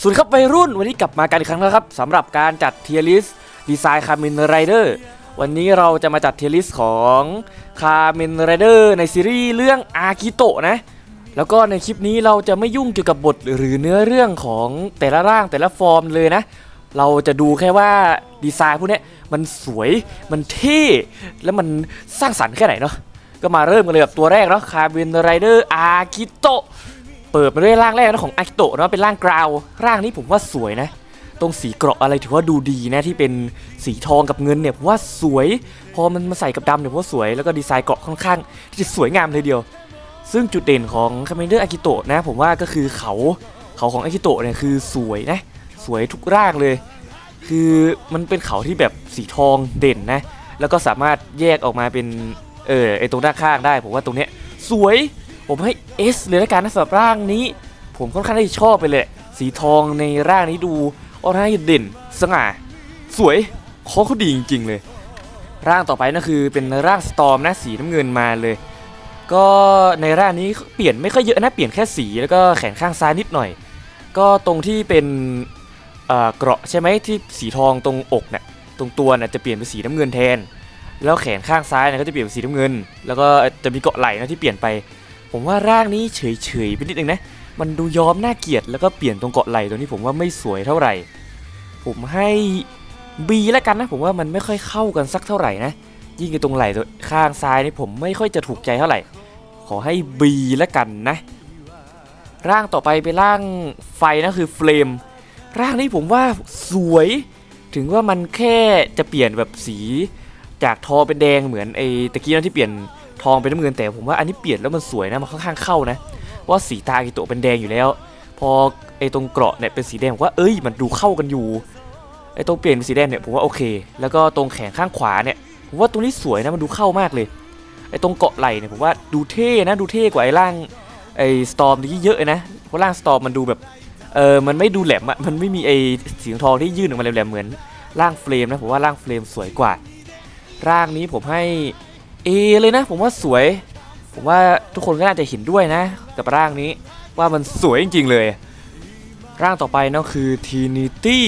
สวัสดีครับวัยรุ่นวันนี้กลับมากันอีกครั้งแล้วครับสำหรับการจัดเทียริสดีไซน์คาร์มินไรเดอร์วันนี้เราจะมาจัดเทียริสของคาร์มินไรเดอร์ในซีรีส์เรื่องอากิโตะนะ แล้วก็ในคลิปนี้เราจะไม่ยุ่งเกี่ยวกับบทหรือเนื้อเรื่องของแต่ละร่างแต่ละฟอร์มเลยนะ เราจะดูแค่ว่าดีไซน์พวกนี้มันสวยมันเท่แล้วมันสร้างสรรค์แค่ไหนเนาะก็มาเริ่มกันเลยกับตัวแรกเนาะคาร์มินไรเดอร์อากิโตะ เปิดมาด้วยร่างแรกนะของอากิโตะนาะเป็นร่างกราว ร่างนี้ผมว่าสวยนะ ตรงสีเกราะอะไรถือว่าดูดีนะที่เป็นสีทองกับเงินเนี่ยผมว่าสวย พอมันมาใส่กับดำเนี่ยผมว่าสวย แล้วก็ดีไซน์เกราะค่อนข้างที่จะสวยงามเลยเดียว ซึ่งจุดเด่นของคาเมนเดอร์อากิโตะนะผมว่าก็คือเขาเขาของอากิโตะเนี่ยคือสวยนะ สวยทุกร่างเลย คือมันเป็นเขาที่แบบสีทองเด่นนะ แล้วก็สามารถแยกออกมาเป็นเออไอตรงด้านข้างได้ผมว่าตรงเนี้ยสวย ผมให้ S เลยละกันนะสำหรับร่างนี้ ผมค่อนข้างที่จะชอบไปเลย สีทองในร่างนี้ดูออร่าเด่น สง่า สวยคอเขาดีจริง ๆ เลย ร่างต่อไปนั่นคือเป็นร่างสตอมนะสีน้ำเงินมาเลย ก็ในร่างนี้เปลี่ยนไม่ค่อยเยอะนะเปลี่ยนแค่สีแล้วก็แขนข้างซ้ายนิดหน่อย ก็ตรงที่เป็นเอ่อเกราะใช่ไหมที่สีทองตรงอกเนี่ยตรงตัวเนี่ยจะเปลี่ยนเป็นสีน้ำเงินแทน แล้วแขนข้างซ้ายเนี่ยก็จะเปลี่ยนเป็นสีน้ำเงิน แล้วก็จะมีเกาะไหล่นะที่เปลี่ยนไป ผมว่าร่างนี้เฉยๆไปนิดนึงนะ มันดูย้อมน่าเกลียดแล้วก็เปลี่ยนตรงเกาะไหล่ตรงนี้ผมว่าไม่สวยเท่าไหร่ ผมให้ B แล้วกันนะ ผมว่ามันไม่ค่อยเข้ากันสักเท่าไหร่นะยิ่งกับตรงไหล่ตัวข้างซ้ายนี่ผมไม่ค่อยจะถูกใจเท่าไหร่ ขอให้ B แล้วกันนะ ร่างต่อไปเป็นร่างไฟนะคือเฟลมร่างนี้ผมว่าสวย ถึงว่ามันแค่จะเปลี่ยนแบบสี จากทอเป็นแดงเหมือนไอ้ตะกี้นั้นที่เปลี่ยน ทองเป็นน้ำเงินแต่ผมว่าอันนี้เปลี่ยนแล้วมันสวยนะมันค่อนข้างเข้านะว่าสีตากิโตเป็นแดงอยู่แล้ว พอไอตรงเกราะเนี่ยเป็นสีแดงผมว่าเอ้ยมันดูเข้ากันอยู่ไอตรงเปลี่ยนเป็นสีแดงเนี่ยผมว่าโอเค แล้วก็ตรงแขนข้างขวาเนี่ยผมว่าตรงนี้สวยนะมันดูเข้ามากเลยไอตรงเกาะไหล่เนี่ยผมว่าดูเท่นะดูเท่กว่าไอร่างไอสตอมที่เยอะนะเพราะร่างสตอมมันดูแบบเออมันไม่ดูแหลมอะมันไม่มีไอสีทองที่ยื่นออกมาแหลมๆเหมือนร่างเฟรมนะผมว่าร่างเฟรมสวยกว่า ร่างนี้ผมให้ เอเลยนะ ผมว่าสวย ผมว่าทุกคนก็น่าจะเห็นด้วยนะ กับร่างนี้ว่ามันสวยจริงๆเลย ร่างต่อไปนั่นคือ Trinity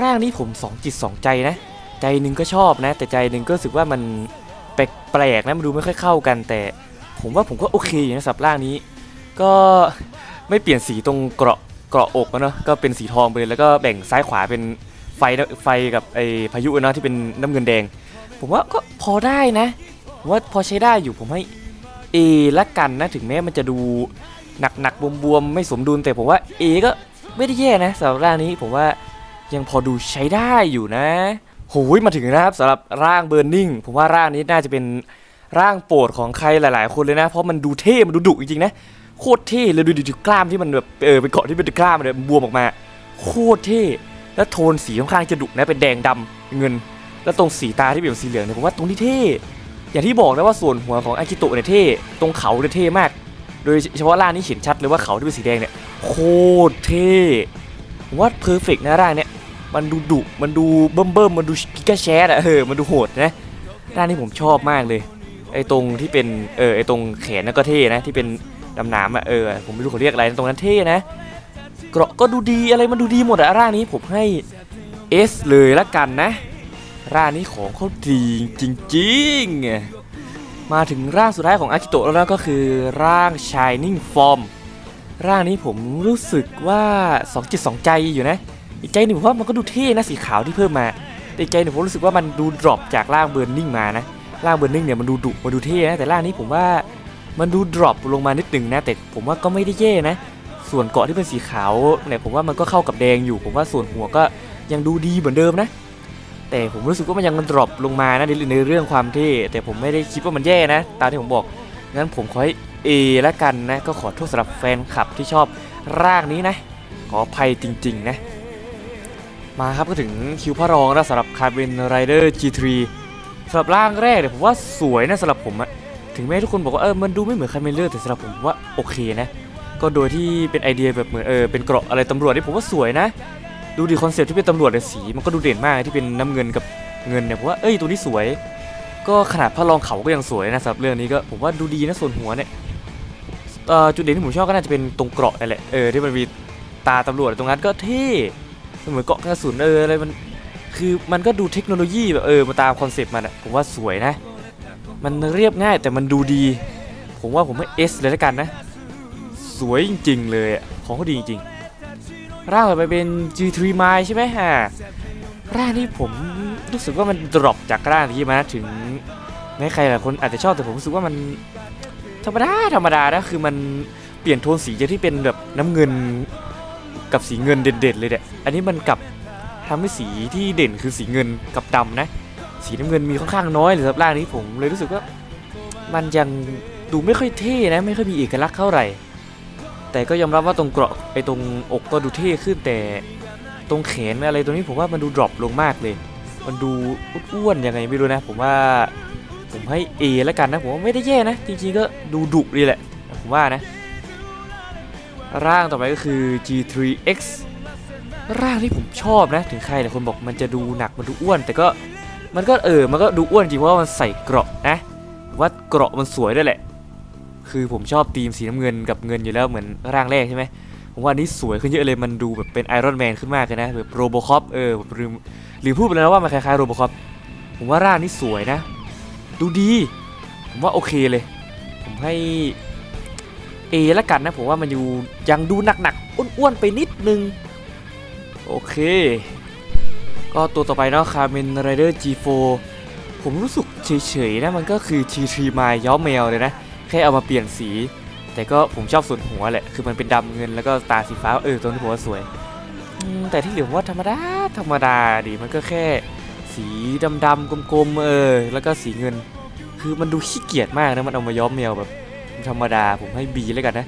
ร่างนี้ผมสองจิตสองใจนะ ใจหนึ่งก็ชอบนะ แต่ใจหนึ่งก็รู้สึกว่ามันแปลกๆนะมันดูไม่ค่อยเข้ากัน แต่ผมว่าผมก็โอเคอยู่นะสำหรับร่างนี้ ก็ไม่เปลี่ยนสีตรงเกราะเกราะอกอะเนาะก็เป็นสีทองไปเลยแล้วก็แบ่งซ้ายขวาเป็นไฟนะไฟกับไอพายุเนาะที่เป็นน้ำเงินแดง ผมว่าก็พอได้นะ ว่าพอใช้ได้อยู่ผมให้ A ละกันนะถึงแม้มันจะดูหนักหนักๆบวมๆไม่สมดุลแต่ผมว่า A ก็ไม่ได้แย่นะสำหรับร่างนี้ผมว่ายังพอดูใช้ได้อยู่นะโหยมาถึงนะครับสำหรับร่างเบ r ร์นิ่งผมว่าร่างนี้น่าจะเป็นร่างโปรดของใครหลาย ๆ คนเลยนะ เพราะมันดูเท่มันดูดุจริงๆนะโคตรเท่เลยดูดิกล้ามที่มันแบบเออเป็นเกาะที่เป็นกล้ามมันแบบบวมออกมา โคตรเท่แล้วโทนสีค่อนข้างจะดุนะเป็นแดงดำเงิน แล้วตรงสีตาที่เป็นสีเหลืองเนี่ยผมว่าตรงนี้เท่ อย่างที่บอกนะว่าส่วนหัวของอากิโตะเนี่ยเท่ตรงเขาเนี่ยเท่มาก โดยเฉพาะร่างนี้เห็นชัดเลยว่าเขาที่เป็นสีแดงเนี่ยโคตรเท่ว่าเพอร์เฟกนะร่างเนี่ยมันดูดุมันดูเบิ่มเบิ่มมันดูกิกาแชทอะเออมันดูโหดนะร่างนี้ผมชอบมากเลยไอ้ตรงที่เป็นเออไอ้ตรงแขนนั่นก็เท่นะที่เป็นดำน้ำอะเออผมไม่รู้เขาเรียกอะไรตรงนั้นเท่นะเกราะก็ดูดีอะไรมันดูดีหมดอะร่างนี้ผมให้ S เลยละกันนะ ร่างนี้ของเขาดีจริงๆ มาถึงร่างสุดท้ายของอากิโตะแล้วนะก็คือร่าง Shining Form ร่างนี้ผมรู้สึกว่าสองจิตสองใจอยู่นะอีกใจหนึ่งผมว่ามันก็ดูเท่นะสีขาวที่เพิ่มมาแต่อีกใจหนึ่งผมรู้สึกว่ามันดูดรอปจากร่างเบิร์นนิ่งมานะร่างเบิร์นนิ่งเนี่ยมันดูดุมันดูเท่นะแต่ร่างนี้ผมว่ามันดูดรอปลงมานิดหนึ่งนะแต่ผมว่าก็ไม่ได้แย่นะ ส่วนเกาะที่เป็นสีขาวเนี่ยผมว่ามันก็เข้ากับแดงอยู่ ผมว่าส่วนหัวก็ยังดูดีเหมือนเดิมนะ แต่ผมรู้สึกว่ามันยังดรอปลงมานะในในเรื่องความเท่แต่ผมไม่ได้คิดว่ามันแย่นะ ตามที่ผมบอกงั้นผมขอให้ A ละกันนะก็ขอโทษสำหรับแฟนคลับที่ชอบร่างนี้นะ ขออภัยจริง ๆ นะ มาครับก็ถึงคิวพระรองแล้วสำหรับคาร์บินไรเดอร์ G3 สำหรับร่างแรกเนี่ยผมว่าสวยนะสำหรับผมอะถึงแม้ทุกคนบอกว่าเออมันดูไม่เหมือนคาร์บินเลอร์แต่สำหรับผมว่าโอเคนะ ก็โดยที่เป็นไอเดียแบบเหมือนเออเป็นเกราะอะไรตำรวจนี่ผมว่าสวยนะ ดูดิคอนเซ็ปต์ที่เป็นตำรวจเนี่สีมันก็ดูเด่นมากที่เป็นน้ำเงินกับเงินเนี่ยผมว่าเอ้ยตัวนี้สวย ก็ขนาดพระรองเขาก็ยังสวยนะสำหรับเรื่องนี้ก็ผมว่าดูดีนะส่วนหัวเนี่ยจุดเด่นที่ผมชอบก็น่าจะเป็นตรงเกราะนั่นแหละเออที่มันมีตาตำรวจตรงนั้นก็เท่เหมือนเกาะกระสุนเอออะไรมันคือมันก็ดูเทคโนโลยีแบบเออมาตามคอนเซปต์มันอะผมว่าสวยนะ มันเรียบง่ายแต่มันดูดี ผมว่าผมให้เอสเลยแล้วกันนะ สวยจริง ๆ เลยอะของเขาดีจริงๆ ร่างต่อไปเป็น G3 m i ใช่ไหมฮะร่างนี้ผมรู้สึกว่ามันดรอปจากร่างที่มาถึงแม้ใครหลายคนอาจจะชอบแต่ผมรู้สึกว่ามันธรรมดาธรรมดานะคือมันเปลี่ยนโทนสีจากที่เป็นแบบน้ำเงินกับสีเงินเด่นๆเลยเนี่ยอันนี้มันกลับทำให้สีที่เด่นคือสีเงินกับดำนะ สีน้ำเงินมีค่อนข้างน้อยเลยสำหรับร่างนี้ผมเลยรู้สึกว่า มันยังดูไม่ค่อยเท่นะ ไม่ค่อยมีเอกลักษณ์เท่าไหร่ แต่ก็ยอมรับว่าตรงเกราะไอตรงอกก็ดูเท่ขึ้นแต่ตรงแขนอะไรตรงนี้ผมว่ามันดูดรอปลงมากเลย มันดูอ้วนๆยังไงไม่รู้นะ ผมว่าผมให้ A แล้วกันนะผมว่าไม่ได้แย่นะ จริงๆก็ดูดุดีแหละ ผมว่านะ ร่างต่อไปก็คือ G3X ร่างที่ผมชอบนะ ถึงใครหลายคนบอกมันจะดูหนักมันดูอ้วน แต่ก็มันก็เออมันก็ดูอ้วนจริงเพราะว่ามันใส่เกราะนะว่าเกราะมันสวยด้วยแหละ คือผมชอบธีมสีน้ำเงินกับเงินอยู่แล้วเหมือนร่างแรกใช่ไหมผมว่านนี้สวยขึ้นเยอะเลยมันดูแบบเป็นไอรอนแมนขึ้นมากเลยนะแบบโรโบคอปเออผมลืมลืมพูดไปแล้วว่ามันคล้ายๆโรโบคอปผมว่าร่างนี้สวยนะ ดูดี ผมว่าโอเคเลย ผมให้ A ละกันนะผมว่ามันอยู่ยังดูหนักๆอ้วนๆไปนิดนึง โอเค ก็ตัวต่อไปเนาะคาร์เมนไรเดอร์ G4 ผมรู้สึกเฉยๆนะมันก็คือ T3 ไมย้อมแมวเลยนะ แค่เอามาเปลี่ยนสี แต่ก็ผมชอบส่วนหัวแหละ คือมันเป็นดำเงินแล้วก็ตาสีฟ้าเออตัวนี้ผมว่าสวย แต่ที่เหลือว่าธรรมดาธรรมดาดิมันก็แค่สีดำๆกลมๆเออแล้วก็สีเงิน คือมันดูขี้เกียจมากนะมันเอามาย้อมแมวแบบ ธรรมดาผมให้ B แล้วกันนะ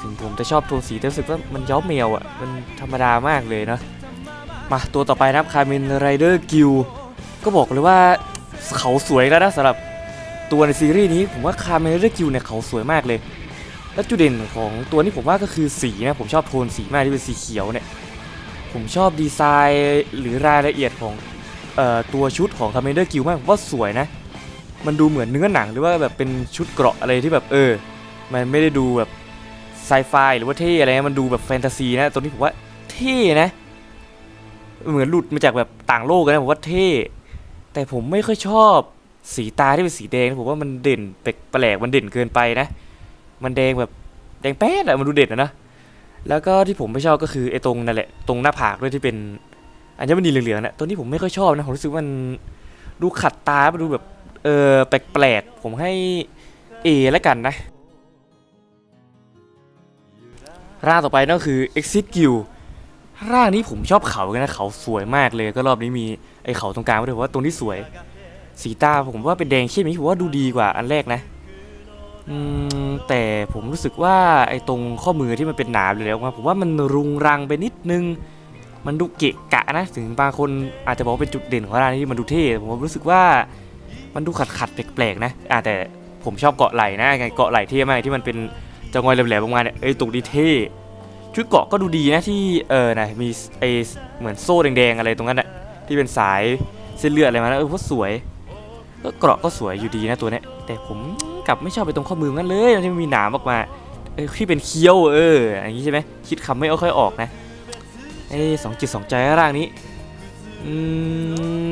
ถึงผมจะชอบโทนสีแต่รู้สึกว่ามันย้อมแมวอะมันธรรมดามากเลยเนาะมาตัวต่อไปนะครับคาร์มินไรเดอร์กิลก็บอกเลยว่าเขาสวยแล้วนะสำหรับ ตัวในซีรีส์นี้ผมว่าคาร์มินไรเดอร์กิลเนี่ยเขาสวยมากเลย และจุดเด่นของตัวนี้ผมว่าก็คือสีนะผมชอบโทนสีมากที่เป็นสีเขียวเนี่ยผมชอบดีไซน์หรือรายละเอียดของออตัวชุดของคาร์มินไรเดอร์กิลมากว่าสวยนะ มันดูเหมือนเนื้อหนังหรือว่าแบบเป็นชุดเกราะอะไรที่แบบเออ มันไม่ได้ดูแบบไซไฟหรือว่าเท่อะไรนะมันดูแบบแฟนตาซีนะตัวนี้ผมว่าเท่นะ เหมือนหลุดมาจากแบบต่างโลกเลยนะผมว่าเท่ แต่ผมไม่ค่อยชอบ สีตาที่เป็นสีแดงผมว่ามันเด่นแปลกๆมันเด่นเกินไปนะ มันแดงแบบแดงแป๊ดอะมันดูเด่นนะ แล้วก็ที่ผมไม่ชอบก็คือไอ้ตรงนั่นแหละตรงหน้าผากด้วยที่เป็นอัญมณีเหลืองๆนะตัวนี้ผมไม่ค่อยชอบนะผมรู้สึกว่ามันดูขัดตามันดูแบบเออแปลกๆผมให้ A แล้วกันนะร่างต่อไปนั่นคือ Exit Guild ร่างนี้ผมชอบเขากันนะเขาสวยมากเลยก็รอบนี้มีไอ้เขาตรงกลางด้วยผมว่าตรงที่สวย สีตาผมว่าเป็นแดงเข้มนี้ผมว่าดูดีกว่าอันแรกนะแต่ผมรู้สึกว่าไอ้ตรงข้อมือที่มันเป็นหนามเลยแล้วมาผมว่ามันรุงรังไปนิดนึง มันดูเกะกะนะ ถึงบางคนอาจจะบอกว่าเป็นจุดเด่นของร่านี้ที่มันดูเท่ผมรู้สึกว่ามันดูขัดขัดแปลกๆนะอ่าแต่ผมชอบเกาะไหล่นะไงเกาะไหล่เท่มากที่มันเป็นจงอยแหลมๆออกมาเนี่ยเอ้ยตรงนี้เท่ชุดเกาะก็ดูดีนะที่เออนะมีไอเหมือนโซ่แดงๆอะไรตรงนั้นน่ะที่เป็นสายเส้นเลือดอะไรมานะเออว่าสวย ก็เกราะก็สวยอยู่ดีนะตัวเนี้ยแต่ผมกลับไม่ชอบไปตรงข้อมือมันเลยที่มันมีหนามออกมาเออที่เป็นเคี้ยวเอออย่างนี้ใช่ไหมคิดคำไม่ค่อยออกนะเอ้สองจิตสองใจร่างนี้อืม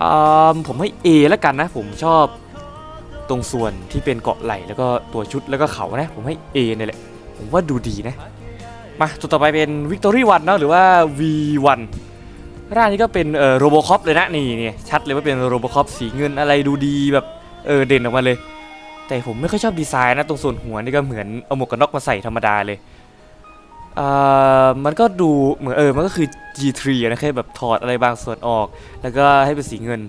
อ่าผมให้ A แล้วกันนะ ผมชอบตรงส่วนที่เป็นเกาะไหล่แล้วก็ตัวชุดแล้วก็เขานะ ผมให้ A เนี่ยแหละผมว่าดูดีนะ มาตัวต่อไปเป็น Victory 1เนาะหรือว่า V1 ร่างนี้ก็เป็นเอ่อโรบคอปเลยนะนี่นี่ชัดเลยว่าเป็นโรบคอปสีเงินอะไรดูดีแบบเออเด่นออกมาเลย แต่ผมไม่ค่อยชอบดีไซน์นะตรงส่วนหัวนี่ก็เหมือนเอาหมวกกันน็อกมาใส่ธรรมดาเลยเอ่อมันก็ดูเหมือนเออมันก็คือ G3 นะแค่แบบถอดอะไรบางส่วนออก แล้วก็ให้เป็นสีเงิน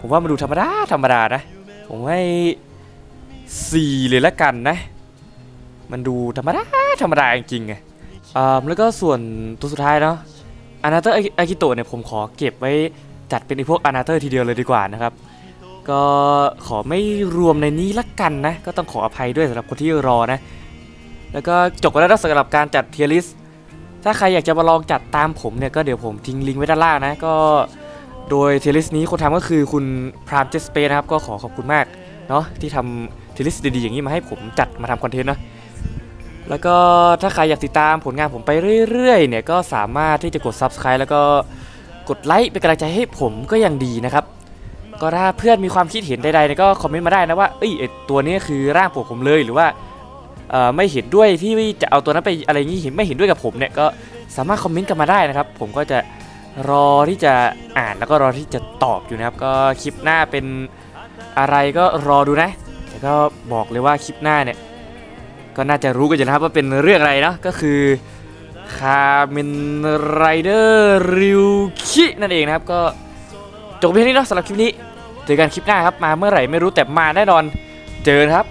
ผมว่ามันดูธรรมดาธรรมดานะ ผมให้ 4 เลยละกันนะ มันดูธรรมดาธรรมดาจริงๆไงอ่าแล้วก็ส่วนตัวสุดท้ายเนาะ อนาเตอร์อากิโตะเนี่ยผมขอเก็บไว้จัดเป็นไอพวกอนาเตอร์ทีเดียวเลยดีกว่านะครับ ก็ขอไม่รวมในนี้ละกันนะ ก็ต้องขออภัยด้วยสำหรับคนที่รอนะ แล้วก็จบกันแล้วนะสำหรับการจัดเทียริสถ้าใครอยากจะมาลองจัดตามผมเนี่ยก็เดี๋ยวผมทิ้งลิงก์ไว้ด้านล่างนะ ก็โดยเทียริสนี้คนทำก็คือคุณพรามเจสเปนะครับ ก็ขอขอบคุณมากเนาะที่ทำเทียริสดีๆอย่างนี้มาให้ผมจัดมาทำคอนเทนต์เนาะ แล้วก็ถ้าใครอยากติดตามผลงานผมไปเรื่อยๆ เนี่ยก็สามารถที่จะกด Subscribe แล้วก็กดไลค์เป็นกำลังใจให้ผมก็ยังดีนะครับ ก็ถ้าเพื่อนมีความคิดเห็นใดๆเนี่ยก็คอมเมนต์มาได้นะว่าเอ้ยไอ้ตัวนี้คือร่างผมผมเลยหรือว่าเอ่อไม่เห็นด้วยที่จะเอาตัวนั้นไปอะไรอย่างนี้เห็นไม่เห็นด้วยกับผมเนี่ยก็สามารถคอมเมนต์กันมาได้นะครับ ผมก็จะรอที่จะอ่านแล้วก็รอที่จะตอบอยู่นะครับก็คลิปหน้าเป็นอะไรก็รอดูนะแต่ก็บอกเลยว่าคลิปหน้าเนี่ย ก็น่าจะรู้กันอยู่นะครับว่าเป็นเรื่องอะไรเนาะก็คือคาเมนไรเดอร์ริวคินั่นเองนะครับก็จบเพียงนี้เนาะสำหรับคลิปนี้ เจอกันคลิปหน้าครับ มาเมื่อไหร่ไม่รู้แต่มาแน่นอนเจอครับ